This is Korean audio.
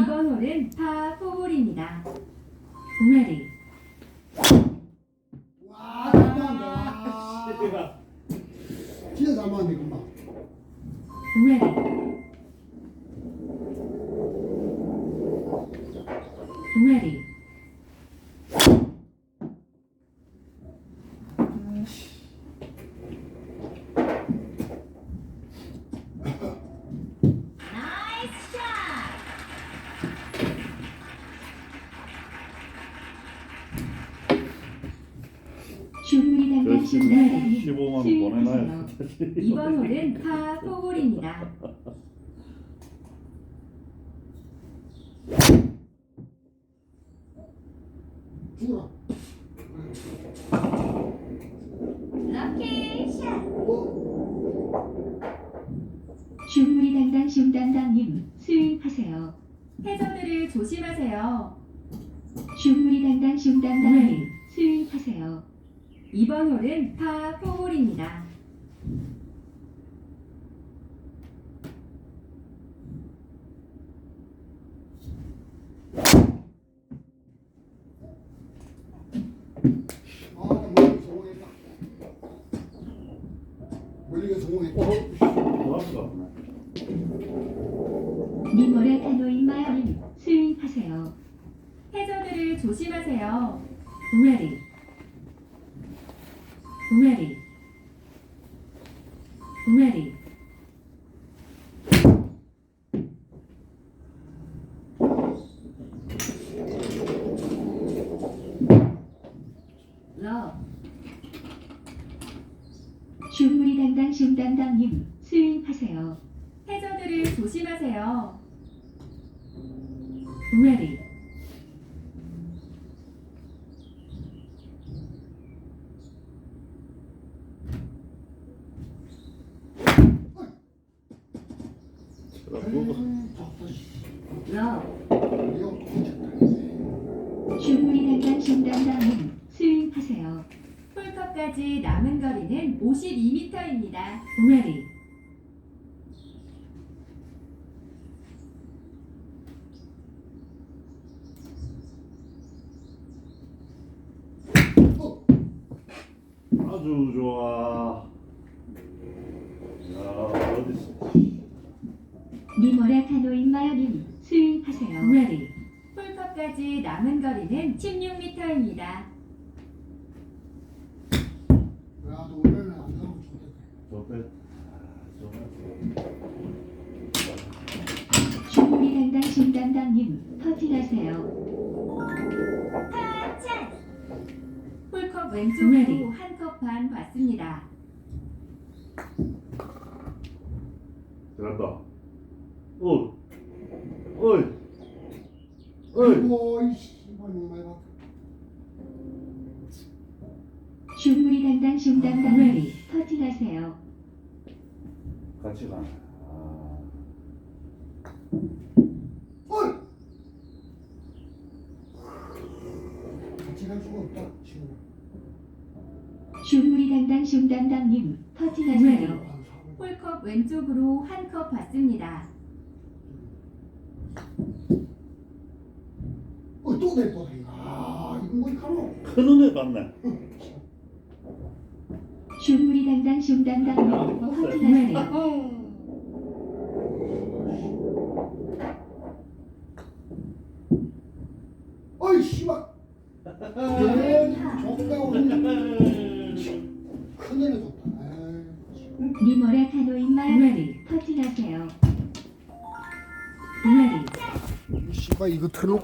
이번 홀은 파 포홀입니다. 동아리 와, 잘만한다. 와. 진짜 잘만한데, 금방. 동아리 동아리 나이스 샷! 주문이 당당 열심히 신당당님 15만 원. 보내놔요. 이번 홀은 파 포홀입니다. 주문이 당당 신당당님 수행하세요. 해저들을 조심하세요. 주문이 당당 신당당님 이번 홀은 파포홀입니다. 민모레 카노인 마요님 스윙하세요. 해저들을 조심하세요. 우아리 동아리 동아리 러 주문이 당당 신당당님 수행하세요. 해저들을 조심하세요. 동 음. 주문이 당당 신당당님 수행하세요. 홀컵까지 남은 거리는 52m입니다. 동아리 어, 아주 좋아. 야 어딨어? 니모레 타노인 마야님 수행하세요. 동아리 홀컵까지 남은 거리는 16m입니다. 야, 너 원래는 안 나오고 좋겠다. 저배. 주문이 당당 신당당님 퍼팅하세요. 홀컵 왼쪽으로 한 컵반 받습니다. 잘한다. 어. 어이. 어이. 아이고, 이 씨발, 많이 봤다. 주문이 당당 신당당님 퍼팅하세요. 같이 가. 아. 어이! 같이 갈 수가 없다, 지금. 주문이 당당 신당당님 퍼팅하세요. 홀컵 왼쪽으로 한 컵 받습니다. 어, 또 내꺼 아, 이거 뭐 가노? 큰 은혜 받네. 주문이 당당 신당당님 퍼팅하세요. 어이, 씨발. 오늘. 큰. 에이, 니모레 타노인 퍼팅하세요. 동아리 이 씨발, 이거 틀놓고.